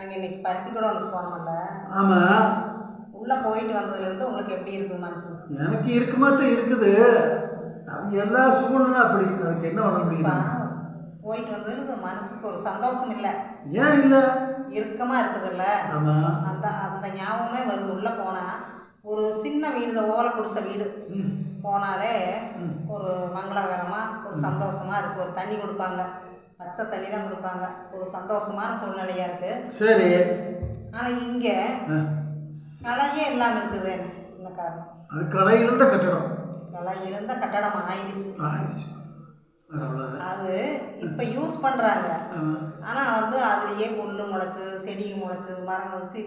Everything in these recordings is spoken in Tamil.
எனக்கு இன்னைக்கு பருத்தி கூட வந்து போனோம்ல ஆமாம் உள்ளே போயிட்டு வந்ததுலேருந்து உங்களுக்கு எப்படி இருக்குது மனசு? எனக்கு இருக்குமா தான் இருக்குது. அது எல்லா சூழ்நிலை அப்படி அதுக்கு என்ன பண்ண முடியும்? போயிட்டு வந்ததுல மனசுக்கு ஒரு சந்தோஷம் இல்லை. ஏன் இல்லை? இறுக்கமாக இருக்குதுல்ல. அந்த அந்த ஞாபகமே வருது. உள்ளே போனால் ஒரு சின்ன வீடு இந்த ஓலை குடிச வீடு. போனாலே. ஒரு மங்களகரமாக ஒரு சந்தோஷமா இருக்கு. ஒரு தண்ணி கொடுப்பாங்க. பச்சை தண்ணி தான் கொடுப்பாங்க. ஒரு சந்தோஷமான சூழ்நிலையா இருக்கு. சரி. ஆனால் இங்கே ஆ, கலையே இல்லாமல் இருக்குது இந்த காரணம்? அது கலையிலிருந்த கட்டடம். கலை இருந்த கட்டடம் ஆயிடுச்சு. ஆயிடுச்சு. அது இப்போ யூஸ் பண்ணுறாங்க ஆனால் வந்து அதுலேயே புல் முளைச்சு செடி முளைச்சு மரம் முளைச்சு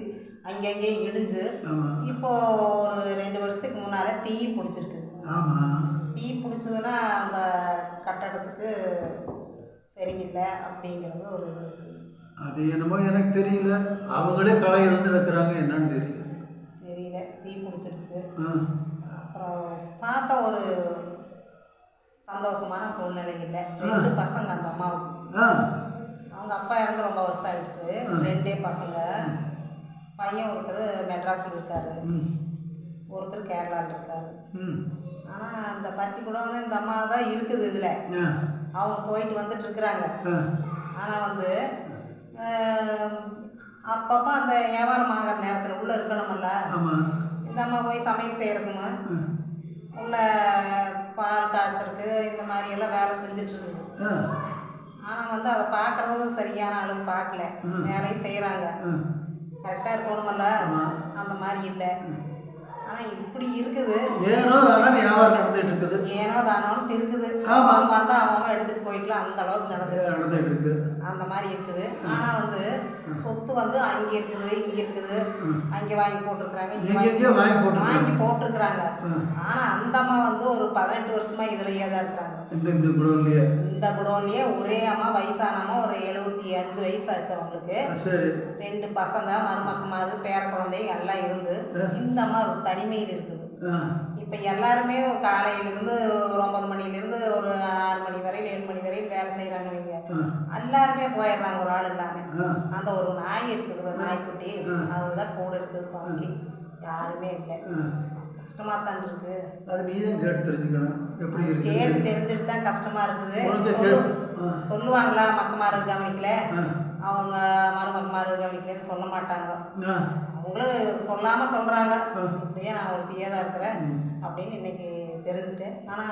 அங்கங்கே இடிஞ்சு இப்போ ஒரு ரெண்டு வருஷத்துக்கு முன்னாலே தீ பிடிச்சிருக்கு. தீ பிடிச்சதுன்னா அந்த கட்டடத்துக்கு சரியில்லை அப்படிங்கிறது ஒரு இது இருக்குது அது என்னமோ எனக்கு தெரியல. அவங்களே களை இழந்து வைக்கிறாங்க என்னன்னு தெரியல. தெரியல. தீ பிடிச்சிருச்சு அப்புறம் பார்த்த ஒரு சந்தோஷமான சூழ்நிலை இல்லை ரெண்டு பசங்க அந்த அம்மாவுக்கு. அவங்க அப்பா இறந்து ரொம்ப வருஷம் ஆயிடுச்சு. ரெண்டே பசங்க. பையன் ஒருத்தர் மெட்ராஸில் இருக்காரு. ஒருத்தர் கேரளாவில் இருக்காரு. ஆனால் அந்த பத்தி கூட வந்து இந்த அம்மா தான் இருக்குது இதில். அவங்க போயிட்டு வந்துட்டு இருக்கிறாங்க. ஆனால் வந்து அப்பப்போ அந்த வியாபாரம் ஆகிற நேரத்தில் உள்ளே இருக்கணுமல்ல ஆமாம் இந்த அம்மா போய் சமையல் செய்கிறதுக்கு ஆ. உள்ள பால் காய்ச்சறதுக்கு இந்த மாதிரி எல்லாம் வேலை செஞ்சுட்டு இருக்குது. ஆனால் வந்து அதை பார்க்குறது சரியான அளவு பார்க்கல. வேலையும் செய்கிறாங்க கரெக்டாக இருக்கணுமல்ல. அந்த மாதிரி இல்லை. ஆனால் இப்படி இருக்குது. ஏனோ அதெல்லாம் வியாபாரம் நடந்துட்டு இருக்குது ஏனோ தானோன்ட்டு இருக்குது. ஆமா. அவன் வந்தால் அவன் எடுத்துகிட்டு போய்க்கலாம். அந்த அளவுக்கு நடந்துட்டு நடந்துட்டு இருக்கு அந்த மாதிரி இருக்குது. ஆனால் வந்து சொத்து வந்து அங்கே இருக்குது இங்கே இருக்குது. அங்கே வாங்கி போட்டிருக்கிறாங்க இங்கே எங்கெங்கேயோ வாங்கி போட்டுருக்காங்க. வாங்கி போட்டிருக்கிறாங்க. ம். ஆனால் அந்த அம்மா வந்து ஒரு பதினெட்டு வருஷமா இதுலயே தான் இருக்கிறாங்க. இந்த இந்த குடோன்லயே? இந்த குடோன்லயே ஒரே அம்மா வயசான அம்மா ஒரு எழுபத்தி அஞ்சு வயசு ஆச்சு அவங்களுக்கு. சரி. ரெண்டு பசங்க மருமக்கமாரு பேர குழந்தைங்க எல்லாம் இருந்து இந்த அம்மா தனிமையில் இருக்குது. இப்போ எல்லாருமே காலையிலேருந்து ஒரு ஒன்பது மணிலேருந்து ஒரு ஆறு மணி வரையில் ஏழு மணி வரையில் வேலை செய்கிறாங்க நீங்க ஆ. எல்லாருமே போயிடுறாங்க ஒரு ஆள் இல்லாமல் அந்த ஒரு நாய் இருக்குது ஒரு நாய்க்குட்டி. அதுதான் கூட இருக்குது துணைக்கு யாருமே இல்லை. ஆ. கஷ்டமா தான் இருக்கு. அது நீ தான் கேட்டு தெரிஞ்சுக்கணும். எப்படி கேட்டு இருக்கு தெரிஞ்சுட்டு தான் கஷ்டமா இருக்குது. சொல்லுவாங்களா மக்கமாரு கவனிக்கல? அவங்க மருமக்கமாரு கவனிக்கலன்னு சொல்ல மாட்டாங்க. அவங்களும் சொல்லாம சொல்றாங்க. ஆ. இப்படியே நான் ஒரு தீயா தான் இருக்கிறேன். அப்படின்னு இன்னைக்கு தெரிஞ்சுட்டேன். ஆனா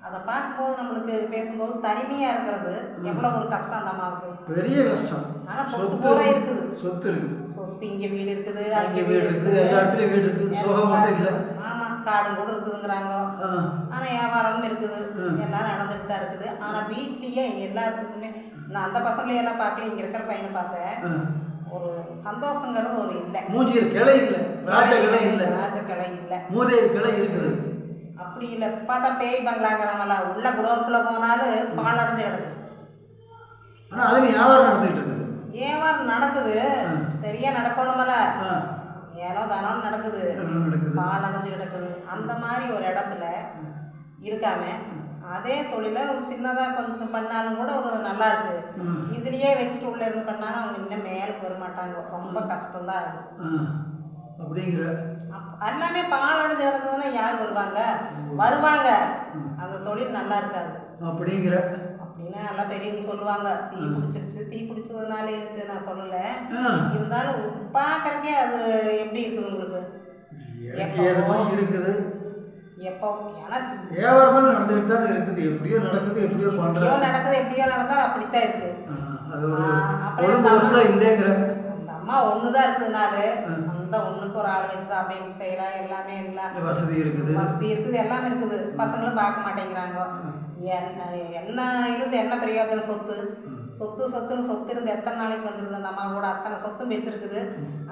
அதை பார்க்கும்போது நம்மளுக்கு பேசும்போது தனிமையா இருக்கிறது எவ்வளவு ஒரு கஷ்டம் அந்த அம்மாவுக்கு பெரிய கஷ்டம். ஆனா சொத்து பூரா இருக்குது. சொத்து இருக்குது. சொத்து இங்க வீடு இருக்குது அங்கே வீடு இருக்குது எல்லா இடத்துலையும் வீடு இருக்குது. சுகம் மட்டும் இல்லை. ஆமா காடும் கூட இருக்குதுங்கிறாங்க. ஆ. ஆனா வியாபாரமும் இருக்குது. ம். எல்லாம் நடந்துட்டு தான் இருக்குது. ஆனா வீட்லயே எல்லாத்துக்குமே நான் அந்த பசங்களையும் எல்லாம் பார்க்கல இங்க இருக்கிற பையனை பார்த்தேன். ஒரு சந்தோஷங்கிறது ஒரு இல்லை. மூஞ்சியில் கிளை இல்லை. ராஜ கிளை இல்லை. ராஜக்கிளை இல்லை. மூதேவி கிளை இருக்குது. அப்படி இல்லை. பார்த்தா பேய் பங்களாங்கிறாங்களா உள்ள குடோனுக்குள்ள போனாலும் பால் அடைஞ்சு கிடக்கு. ஆனால் அதுலேயும் வியாபாரம் நடந்துகிட்டு இருக்குது. வியாபாரம் நடக்குது. சரியா நடக்கணுமல்ல. ஆ. ஏனோ தானோ நடக்குது. பால் அடைஞ்சு கிடக்குது. அந்த மாதிரி ஒரு இடத்துல இருக்காம அதே தொழிலை ஒரு சின்னதாக கொஞ்சம் பண்ணாலும் கூட ஒரு நல்லா இருக்கு. இதுலயே வச்சுட்டு உள்ள இருந்து பண்ணாலும் அவங்க இன்னும் மேலுக்கு வர மாட்டாங்க. ரொம்ப கஷ்டம்தான் அது. ஆ. அப்படிங்கிற. அப்- எல்லாமே பால் அடைஞ்சு யார் வருவாங்க? வருவாங்க. அந்த தொழில் நல்லா இருக்காது. அப்படிங்கிற. அப்படின்னு எல்லாம் பெரியவங்க சொல்லுவாங்க. தீ பிடிச்சிருச்சு. தீ பிடிச்சதுனால இது நான் சொல்லலை. இருந்தாலும் பார்க்கறக்கே அது எப்படி இருக்குது உங்களுக்கு? இருக்குது. எப்போ எனக்கு வியாபாரம் நடந்துகிட்டு தான் இருக்குது. எப்படியோ நடக்குது எப்படியோ பண்ணுறாங்க நடக்குது எப்படியோ நடந்தாலும் அப்படித்தான் இருக்கு. ஒழுங்கு வருஷம் இல்லைங்கிற அந்த அம்மா ஒன்று தான் இருக்குதுனால அந்த ஒன்றுக்கு ஒரு ஆள் வச்சு சமையல் செய்யலாம் எல்லாமே எல்லாம் வசதி இருக்குது. வசதி இருக்குது எல்லாமே இருக்குது. பசங்களும் பார்க்க மாட்டேங்கிறாங்க. என்ன என்ன இருந்து என்ன பிரயோஜனம் சொத்து? சொத்து சொத்துன்னு சொத்து இருந்து எத்தனை நாளைக்கு வந்துருது அந்த அம்மா கூட அத்தனை சொத்தும் வச்சிருக்குது.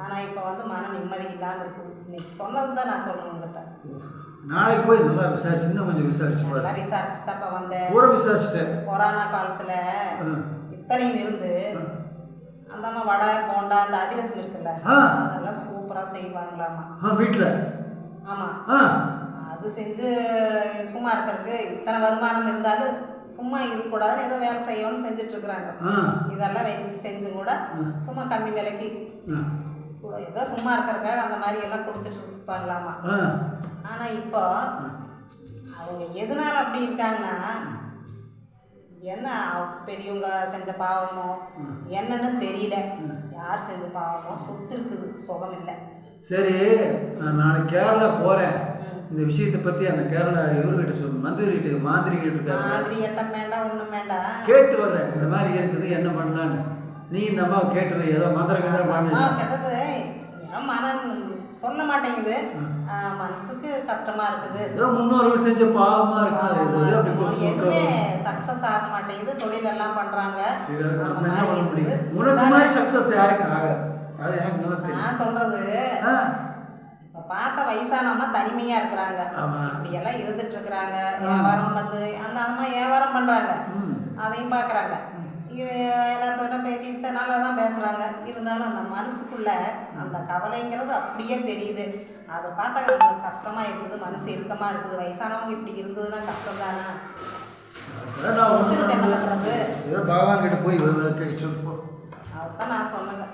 ஆனால் இப்போ வந்து மன நிம்மதி இல்லாமல் இருக்குது. இன்னைக்கு சொன்னது தான் நான் சொல்கிறேன் உங்கள்கிட்ட நாளைக்கு போய் நல்லா விசாரிச்சு இன்னும் கொஞ்சம் விசாரிச்சு நல்லா விசாரிச்சு தப்ப வந்தேன். பூரா விசாரிச்சிட்டேன். கொரோனா காலத்தில். இத்தனையும் இருந்து அந்த அம்மா வடை போண்டா அந்த அதிரசம் இருக்குல்ல. அதெல்லாம் சூப்பராக செய்வாங்களாமா வீட்டில் ஆமாம் ஆ. அது செஞ்சு சும்மா இருக்கிறதுக்கு இத்தனை வருமானம் இருந்தாலும் சும்மா இருக்கக்கூடாது ஏதோ வேலை செய்யணும்னு செஞ்சுட்டு இருக்கிறாங்க இதெல்லாம் செஞ்சு கூட. சும்மா கம்மி விலைக்கு ஏதோ சும்மா இருக்கிறதுக்காக அந்த மாதிரி எல்லாம் கொடுத்துட்டு இருப்பாங்களாமா ஆனால் இப்போ அவங்க எதனால அப்படி இருக்காங்கன்னா என்ன பெரியவங்க செஞ்ச பாவமோ. என்னன்னு தெரியல. யார் செஞ்ச பாவமோ சொத்து இருக்குது சுகம் இல்லை. சரி நான் நாளைக்கு கேரளா போகிறேன். இந்த விஷயத்தை பற்றி அந்த கேரளா இவர்கிட்ட சொல்லு மந்திரிகிட்ட மாந்திரிகிட்ட இருக்காரு மாதிரி எட்டம் வேண்டாம் ஒன்றும் வேண்டாம் கேட்டு வர்றேன். இந்த மாதிரி இருக்குது என்ன பண்ணலான்னு. நீ இந்த அம்மாவை கேட்டு வை ஏதோ மந்திர கந்திரம் அம்மா பண்ணி கெட்டது என் மனம் சொல்ல மாட்டேங்குது? மனசுக்கு கஷ்டமா இருக்குது. ஏதோ முன்னோர்கள் செஞ்ச பாவமா. கொடுத்து எதுவுமே சக்சஸ் ஆக மாட்டேங்குது. தொழில் எல்லாம் பண்றாங்க. உனக்கு மாதிரி சக்ஸஸ் யாருக்கும் ஆகாது. அது எனக்கு நல்லா தெரியும். நான் சொல்றது இப்ப பார்த்த வயசானவங்க தனிமையா இருக்கிறாங்க. இப்படி எல்லாம் இருந்துட்டு இருக்கிறாங்க. வியாபாரம் வந்து அந்த அம்மா வியாபாரம் பண்றாங்க. அதையும் பார்க்குறாங்க இது எல்லாத்தோட பேசிக்கிட்டு நல்லா தான் பேசுகிறாங்க இருந்தாலும் அந்த மனசுக்குள்ள அந்த கவலைங்கிறது அப்படியே தெரியுது. அதை பார்த்தா நம்மளுக்கு கஷ்டமாக இருக்குது மனசு இறுக்கமாக இருக்குது வயசானவங்க இப்படி இருக்குதுன்னா கஷ்டம் தானே ஏதோ பகவான் கிட்ட போய் அதுதான் நான் சொன்னேங்க.